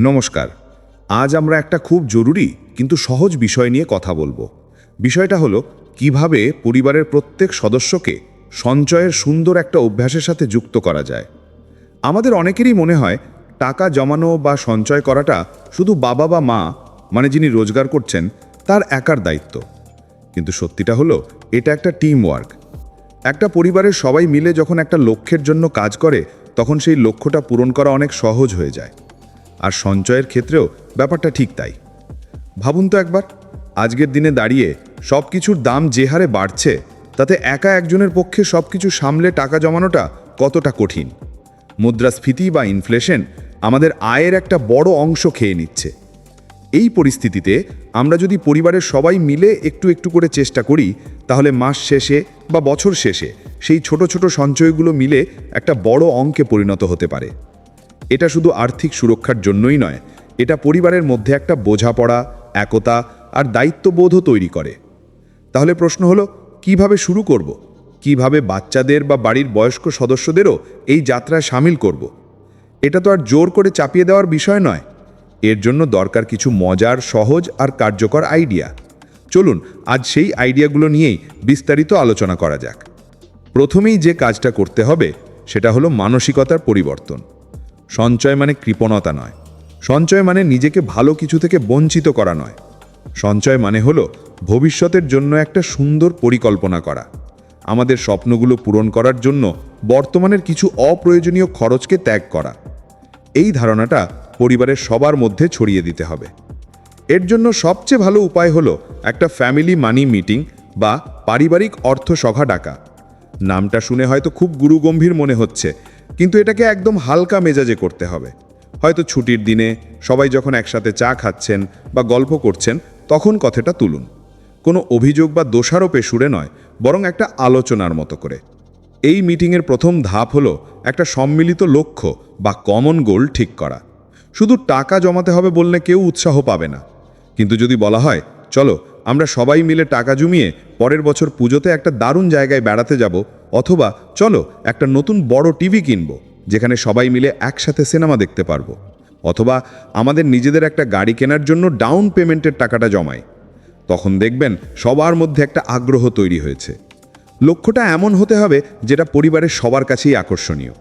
নমস্কার। আজ আমরা একটা খুব জরুরি কিন্তু সহজ বিষয় নিয়ে কথা বলব। বিষয়টা হলো, কীভাবে পরিবারের প্রত্যেক সদস্যকে সঞ্চয়ের সুন্দর একটা অভ্যাসের সাথে যুক্ত করা যায়। আমাদের অনেকেরই মনে হয়, টাকা জমানো বা সঞ্চয় করাটা শুধু বাবা বা মা মানে যিনি রোজগার করছেন, তার একার দায়িত্ব। কিন্তু সত্যিটা হলো, এটা একটা টিম ওয়ার্ক একটা পরিবারের সবাই মিলে যখন একটা লক্ষ্যের জন্য কাজ করে, তখন সেই লক্ষ্যটা পূরণ করা অনেক সহজ হয়ে যায়। আর সঞ্চয়ের ক্ষেত্রেও ব্যাপারটা ঠিক তাই। ভাবুন তো একবার, আজকের দিনে দাঁড়িয়ে সব কিছুর দাম যে হারে বাড়ছে, তাতে একা একজনের পক্ষে সব কিছু সামলে টাকা জমানোটা কতটা কঠিন? মুদ্রাস্ফীতি বা ইনফ্লেশন আমাদের আয়ের একটা বড় অংশ খেয়ে নিচ্ছে। এই পরিস্থিতিতে আমরা যদি পরিবারের সবাই মিলে একটু একটু করে চেষ্টা করি, তাহলে মাস শেষে বা বছর শেষে সেই ছোট ছোট সঞ্চয়গুলো মিলে একটা বড় অঙ্কে পরিণত হতে পারে। এটা শুধু আর্থিক সুরক্ষার জন্যই নয়, এটা পরিবারের মধ্যে একটা বোঝাপড়া, একতা আর দায়িত্ববোধও তৈরি করে। তাহলে প্রশ্ন হলো, কীভাবে শুরু করব? কীভাবে বাচ্চাদের বা বাড়ির বয়স্ক সদস্যদেরও এই যাত্রায় সামিল করব? এটা তো আর জোর করে চাপিয়ে দেওয়ার বিষয় নয়। এর জন্য দরকার কিছু মজার, সহজ আর কার্যকর আইডিয়া। চলুন, আজ সেই আইডিয়াগুলো নিয়েই বিস্তারিত আলোচনা করা যাক। প্রথমেই যে কাজটা করতে হবে, সেটা হলো মানসিকতার পরিবর্তন। সঞ্চয় মানে কৃপণতা নয়। সঞ্চয় মানে নিজেকে ভালো কিছু থেকে বঞ্চিত করা নয়। সঞ্চয় মানে হলো ভবিষ্যতের জন্য একটা সুন্দর পরিকল্পনা করা। আমাদের স্বপ্নগুলো পূরণ করার জন্য বর্তমানের কিছু অপ্রয়োজনীয় খরচকে ত্যাগ করা। এই ধারণাটা পরিবারের সবার মধ্যে ছড়িয়ে দিতে হবে। এর জন্য সবচেয়ে ভালো উপায় হলো একটা ফ্যামিলি মানি মিটিং বা পারিবারিক অর্থ সভা ডাকা। নামটা শুনে হয়তো খুব গুরুগম্ভীর মনে হচ্ছে কিন্তু এটাকে একদম হালকা মেজাজে করতে হবে। হয়তো ছুটির দিনে সবাই যখন একসাথে চা খাচ্ছেন বা গল্প করছেন, তখন কথাটা তুলুন। কোনো অভিযোগ বা দোষারোপে সুরে নয়, বরং একটা আলোচনার মতো করে। এই মিটিংয়ের প্রথম ধাপ হলো একটা সম্মিলিত লক্ষ্য বা কমন গোল ঠিক করা। শুধু টাকা জমাতে হবে বললে কেউ উৎসাহ পাবে না। কিন্তু যদি বলা হয়, চলো, আমরা সবাই মিলে টাকা জমিয়ে পরের বছর পুজোতে একটা দারুণ জায়গায় বেড়াতে যাব অথবা চলো একটা নতুন বড় টিভি কিনবো, যেখানে সবাই মিলে একসাথে সিনেমা দেখতে পারব। অথবা আমাদের নিজেদের একটা গাড়ি কেনার জন্য ডাউন পেমেন্টের টাকাটা জমাই। তখন দেখবেন সবার মধ্যে একটা আগ্রহ তৈরি হয়েছে। লক্ষ্যটা এমন হতে হবে যেটা পরিবারের সবার কাছেই আকর্ষণীয়।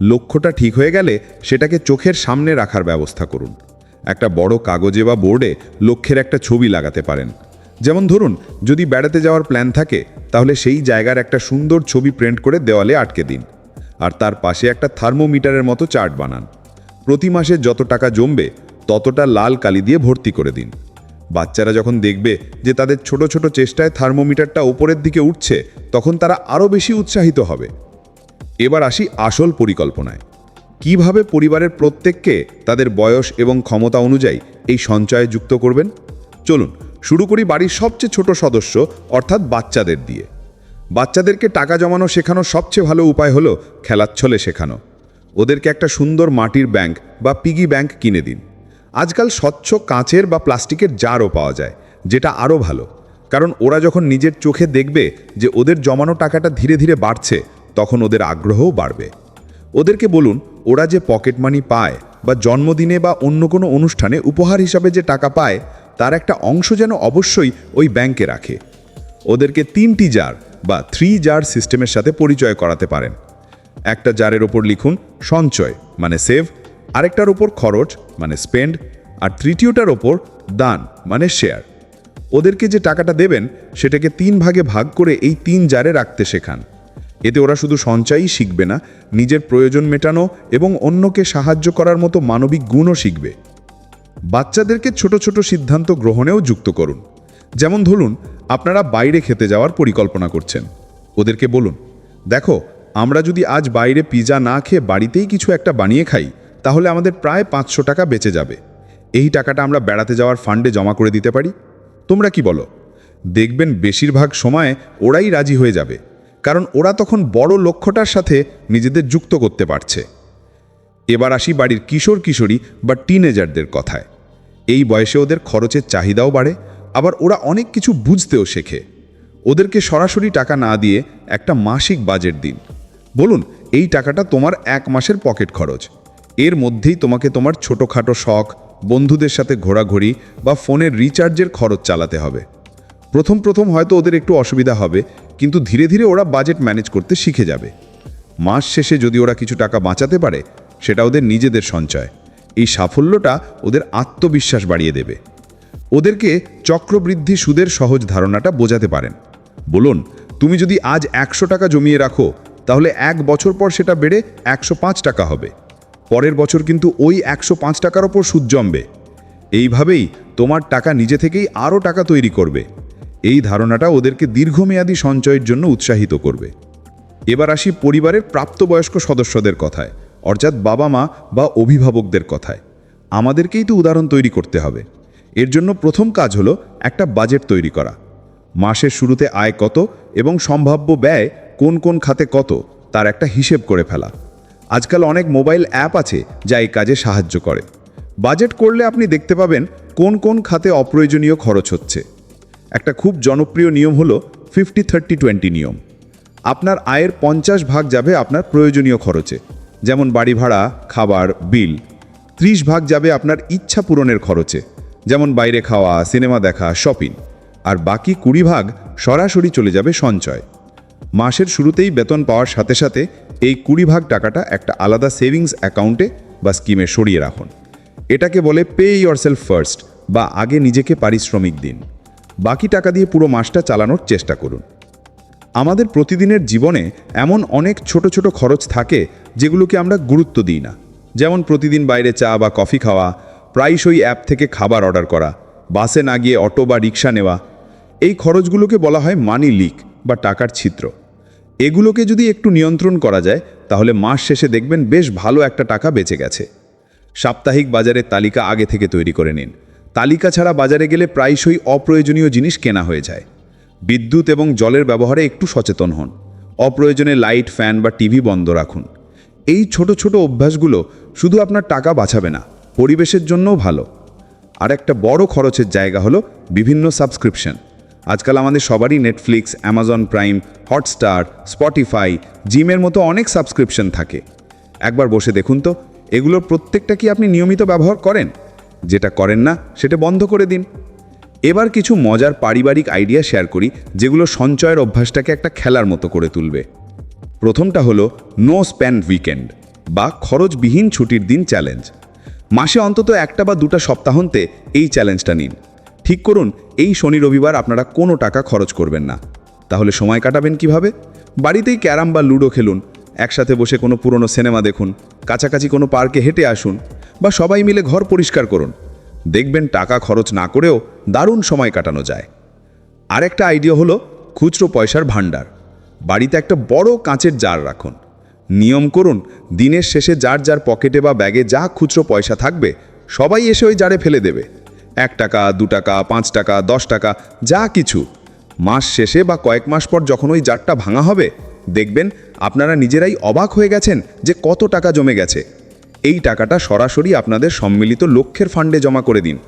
লক্ষ্যটা ঠিক হয়ে গেলে সেটাকে চোখের সামনে রাখার ব্যবস্থা করুন। একটা বড় কাগজে বা বোর্ডে লক্ষ্যের একটা ছবি লাগাতে পারেন। যেমন ধরুন, যদি বেড়াতে যাওয়ার প্ল্যান থাকে, তাহলে সেই জায়গার একটা সুন্দর ছবি প্রিন্ট করে দেওয়ালে আটকে দিন। আর তার পাশে একটা থার্মোমিটারের মতো চার্ট বানান। প্রতি মাসে যত টাকা জমবে, ততটা লাল কালি দিয়ে ভর্তি করে দিন। বাচ্চারা যখন দেখবে যে তাদের ছোট ছোট চেষ্টায় থার্মোমিটারটা ওপরের দিকে উঠছে, তখন তারা আরও বেশি উৎসাহিত হবে। এবার আসি আসল পরিকল্পনায়। কীভাবে পরিবারের প্রত্যেককে তাদের বয়স এবং ক্ষমতা অনুযায়ী এই সঞ্চয়ে যুক্ত করবেন? চলুন শুরু করি বাড়ির সবচেয়ে ছোট সদস্য, অর্থাৎ বাচ্চাদের দিয়ে। বাচ্চাদেরকে টাকা জমানো শেখানোর সবচেয়ে ভালো উপায় হলো খেলাচ্ছলে শেখানো। ওদেরকে একটা সুন্দর মাটির ব্যাংক বা পিগি ব্যাংক কিনে দিন। আজকাল স্বচ্ছ কাঁচের বা প্লাস্টিকের জারও পাওয়া যায়, যেটা আরও ভালো। কারণ ওরা যখন নিজের চোখে দেখবে যে ওদের জমানো টাকাটা ধীরে ধীরে বাড়ছে, তখন ওদের আগ্রহও বাড়বে। ওদেরকে বলুন, ওরা যে পকেট মানি পায় বা জন্মদিনে বা অন্য কোনো অনুষ্ঠানে উপহার হিসাবে যে টাকা পায় তার একটা অংশ যেন অবশ্যই ওই ব্যাংকে রাখে। ওদেরকে তিনটি জার বা থ্রি জার সিস্টেমের সাথে পরিচয় করাতে পারেন। একটা জারের ওপর লিখুন সঞ্চয় মানে সেভ আরেকটার ওপর খরচ মানে স্পেন্ড আর তৃতীয়টার ওপর দান মানে শেয়ার ওদেরকে যে টাকাটা দেবেন, সেটাকে তিন ভাগে ভাগ করে এই তিন জারে রাখতে শেখান। এতে ওরা শুধু সঞ্চয়ই শিখবে না, নিজের প্রয়োজন মেটানো এবং অন্যকে সাহায্য করার মতো মানবিক গুণও শিখবে। বাচ্চাদেরকে ছোট ছোট সিদ্ধান্ত গ্রহণেও যুক্ত করুন। যেমন ধরুন, আপনারা বাইরে খেতে যাওয়ার পরিকল্পনা করছেন। ওদেরকে বলুন, দেখো, আমরা যদি আজ বাইরে পিজা না খেয়ে বাড়িতেই কিছু একটা বানিয়ে খাই, তাহলে আমাদের প্রায় পাঁচশো টাকা বেঁচে যাবে। এই টাকাটা আমরা বেড়াতে যাওয়ার ফান্ডে জমা করে দিতে পারি? তোমরা কি বলো? দেখবেন বেশিরভাগ সময় ওরাই রাজি হয়ে যাবে, কারণ ওরা তখন বড় লক্ষ্যটার সাথে নিজেদের যুক্ত করতে পারছে। এবার আসি বাড়ির কিশোর কিশোরী বা টিনেজারদের কথায়। এই বয়সে ওদের খরচের চাহিদাও বাড়ে, আবার ওরা অনেক কিছু বুঝতেও শেখে। ওদেরকে সরাসরি টাকা না দিয়ে একটা মাসিক বাজেট দিন। বলুন, এই টাকাটা তোমার এক মাসের পকেট খরচ। এর মধ্যেই তোমাকে তোমার ছোটোখাটো শখ, বন্ধুদের সাথে ঘোরাঘুরি বা ফোনের রিচার্জের খরচ চালাতে হবে। প্রথম প্রথম হয়তো ওদের একটু অসুবিধা হবে, কিন্তু ধীরে ধীরে ওরা বাজেট ম্যানেজ করতে শিখে যাবে। মাস শেষে যদি ওরা কিছু টাকা বাঁচাতে পারে সেটা ওদের নিজেদের সঞ্চয়। এই সাফল্যটা ওদের আত্মবিশ্বাস বাড়িয়ে দেবে। ওদেরকে চক্রবৃদ্ধি সুদের সহজ ধারণাটা বোঝাতে পারেন। বলুন, তুমি যদি আজ একশো টাকা জমিয়ে রাখো, তাহলে এক বছর পর সেটা বেড়ে একশো পাঁচ টাকা হবে। পরের বছর কিন্তু ওই একশো পাঁচ টাকার ওপর সুদ জমবে। এইভাবেই তোমার টাকা নিজে থেকেই আরও টাকা তৈরি করবে। এই ধারণাটা ওদেরকে দীর্ঘমেয়াদী সঞ্চয়ের জন্য উৎসাহিত করবে। এবার আসি পরিবারের প্রাপ্তবয়স্ক সদস্যদের কথায়। অর্থাৎ বাবা মা বা অভিভাবকদের কথায়। আমাদেরকেই তো উদাহরণ তৈরি করতে হবে। এর জন্য প্রথম কাজ হলো একটা বাজেট তৈরি করা। মাসের শুরুতে আয় কত এবং সম্ভাব্য ব্যয় কোন কোন খাতে কত তার একটা হিসেব করে ফেলা। আজকাল অনেক মোবাইল অ্যাপ আছে যা এই কাজে সাহায্য করে। বাজেট করলে আপনি দেখতে পাবেন কোন কোন খাতে অপ্রয়োজনীয় খরচ হচ্ছে। একটা খুব জনপ্রিয় নিয়ম হলো ফিফটি থার্টি টোয়েন্টি নিয়ম। আপনার আয়ের পঞ্চাশ ভাগ যাবে আপনার প্রয়োজনীয় খরচে। যেমন বাড়ি ভাড়া, খাবার, বিল। ত্রিশ ভাগ যাবে আপনার ইচ্ছা পূরণের খরচে, যেমন বাইরে খাওয়া, সিনেমা দেখা, শপিং। আর বাকি কুড়ি ভাগ সরাসরি চলে যাবে সঞ্চয়। মাসের শুরুতেই বেতন পাওয়ার সাথে সাথে এই কুড়ি ভাগ টাকাটা একটা আলাদা সেভিংস অ্যাকাউন্টে বা স্কিমে সরিয়ে রাখুন। এটাকে বলে পে ইয়োরসেলফ ফার্স্ট বা আগে নিজেকে পারিশ্রমিক দিন। বাকি টাকা দিয়ে পুরো মাসটা চালানোর চেষ্টা করুন। আমাদের প্রতিদিনের জীবনে এমন অনেক ছোট ছোট খরচ থাকে যেগুলোকে আমরা গুরুত্ব দিই না। যেমন প্রতিদিন বাইরে চা বা কফি খাওয়া, প্রায়শই অ্যাপ থেকে খাবার অর্ডার করা, বাসে না গিয়ে অটো বা রিক্সা নেওয়া। এই খরচগুলোকে বলা হয় মানি লিক বা টাকার ছিদ্র। এগুলোকে যদি একটু নিয়ন্ত্রণ করা যায়, তাহলে মাস শেষে দেখবেন বেশ ভালো একটা টাকা বেঁচে গেছে। সাপ্তাহিক বাজারের তালিকা আগে থেকে তৈরি করে নিন। তালিকা ছাড়া বাজারে গেলে প্রায়শই অপ্রয়োজনীয় জিনিস কেনা হয়ে যায়। বিদ্যুৎ এবং জলের ব্যবহারে একটু সচেতন হন। অপ্রয়োজনে লাইট, ফ্যান বা টিভি বন্ধ রাখুন। এই ছোট ছোট অভ্যাসগুলো শুধু আপনার টাকা বাঁচাবে না, পরিবেশের জন্যও ভালো। আর একটা বড় খরচের জায়গা হলো বিভিন্ন সাবস্ক্রিপশন। আজকাল আমাদের সবারই Netflix Amazon Prime Hotstar Spotify জিমের মতো অনেক সাবস্ক্রিপশন থাকে। একবার বসে দেখুন তো, এগুলোর প্রত্যেকটা কি আপনি নিয়মিত ব্যবহার করেন? যেটা করেন না, সেটা বন্ধ করে দিন। এবার কিছু মজার পারিবারিক আইডিয়া শেয়ার করি, যেগুলো সঞ্চয়ের অভ্যাসটাকে একটা খেলার মতো করে তুলবে। প্রথমটা হলো নো স্প্যান্ড উইকেন্ড বা খরচবিহীন ছুটির দিন চ্যালেঞ্জ মাসে অন্তত একটা বা দুটা সপ্তাহান্তে এই চ্যালেঞ্জটা নিন। ঠিক করুন, এই শনি রবিবার আপনারা কোনো টাকা খরচ করবেন না। তাহলে সময় কাটাবেন কীভাবে? বাড়িতেই ক্যারাম বা লুডো খেলুন, একসাথে বসে কোনো পুরনো সিনেমা দেখুন, কাছাকাছি কোনো পার্কে হেঁটে আসুন, বা সবাই মিলে ঘর পরিষ্কার করুন। দেখবেন টাকা খরচ না করেও দারুণ সময় কাটানো যায়। আরেকটা আইডিয়া হলো খুচরো পয়সার ভাণ্ডার। বাড়িতে একটা বড় কাঁচের জার রাখুন। নিয়ম করুন, দিনের শেষে যার যার পকেটে বা ব্যাগে যা খুচরো পয়সা থাকবে, সবাই এসে ওই জারে ফেলে দেবে। এক টাকা, দু টাকা, পাঁচ টাকা, দশ টাকা, যা কিছু। মাস শেষে বা কয়েক মাস পর যখন ওই জারটা ভাঙা হবে, দেখবেন আপনারা নিজেরাই অবাক হয়ে গেছেন যে কত টাকা জমে গেছে। এই টাকাটা সরাসরি আপনাদের সম্মিলিত লক্ষ্যের ফান্ডে জমা করে দিন।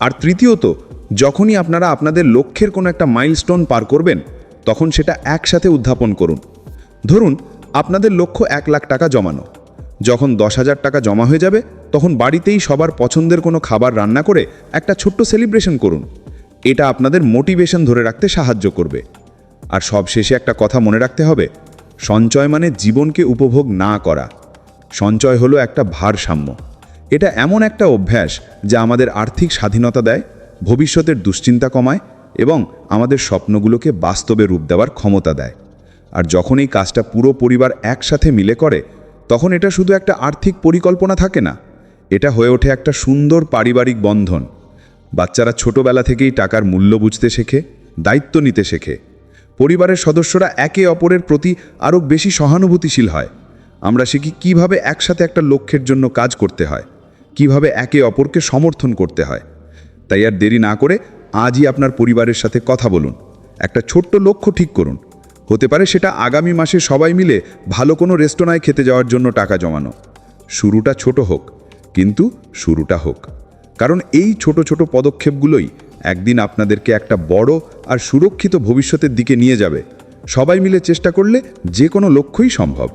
আর তৃতীয়ত, যখনই আপনারা আপনাদের লক্ষ্যের কোনো একটা মাইলস্টোন পার করবেন, তখন সেটা একসাথে উদ্যাপন করুন। ধরুন, আপনাদের লক্ষ্য এক লাখ টাকা জমানো। যখন দশ হাজার টাকা জমা হয়ে যাবে, তখন বাড়িতেই সবার পছন্দের কোনো খাবার রান্না করে একটা ছোট্ট সেলিব্রেশন করুন। এটা আপনাদের মোটিভেশন ধরে রাখতে সাহায্য করবে। আর সবশেষে একটা কথা মনে রাখতে হবে, সঞ্চয় মানে জীবনকে উপভোগ না করা। সঞ্চয় হলো একটা ভারসাম্য। এটা এমন একটা অভ্যাস যা আমাদের আর্থিক স্বাধীনতা দেয়, ভবিষ্যতের দুশ্চিন্তা কমায় এবং আমাদের স্বপ্নগুলোকে বাস্তবে রূপ দেওয়ার ক্ষমতা দেয়। আর যখন এই কাজটা পুরো পরিবার একসাথে মিলে করে, তখন এটা শুধু একটা আর্থিক পরিকল্পনা থাকে না। এটা হয়ে ওঠে একটা সুন্দর পারিবারিক বন্ধন। বাচ্চারা ছোটবেলা থেকেই টাকার মূল্য বুঝতে শেখে, দায়িত্ব নিতে শেখে। পরিবারের সদস্যরা একে অপরের প্রতি আরও বেশি সহানুভূতিশীল হয়। আমরা শিখি কীভাবে একসাথে একটা লক্ষ্যের জন্য কাজ করতে হয়, কীভাবে একে অপরকে সমর্থন করতে হয়। তাই আর দেরি না করে আজই আপনার পরিবারের সাথে কথা বলুন, একটা ছোট্ট লক্ষ্য ঠিক করুন। হতে পারে সেটা আগামী মাসে সবাই মিলে ভালো কোনো রেস্তোরাঁয় খেতে যাওয়ার জন্য টাকা জমানো। শুরুটা ছোট হোক, কিন্তু শুরুটা হোক। কারণ এই ছোট ছোট পদক্ষেপগুলোই একদিন আপনাদেরকে একটা বড় আর সুরক্ষিত ভবিষ্যতের দিকে নিয়ে যাবে। সবাই মিলে চেষ্টা করলে যে কোনো লক্ষ্যই সম্ভব।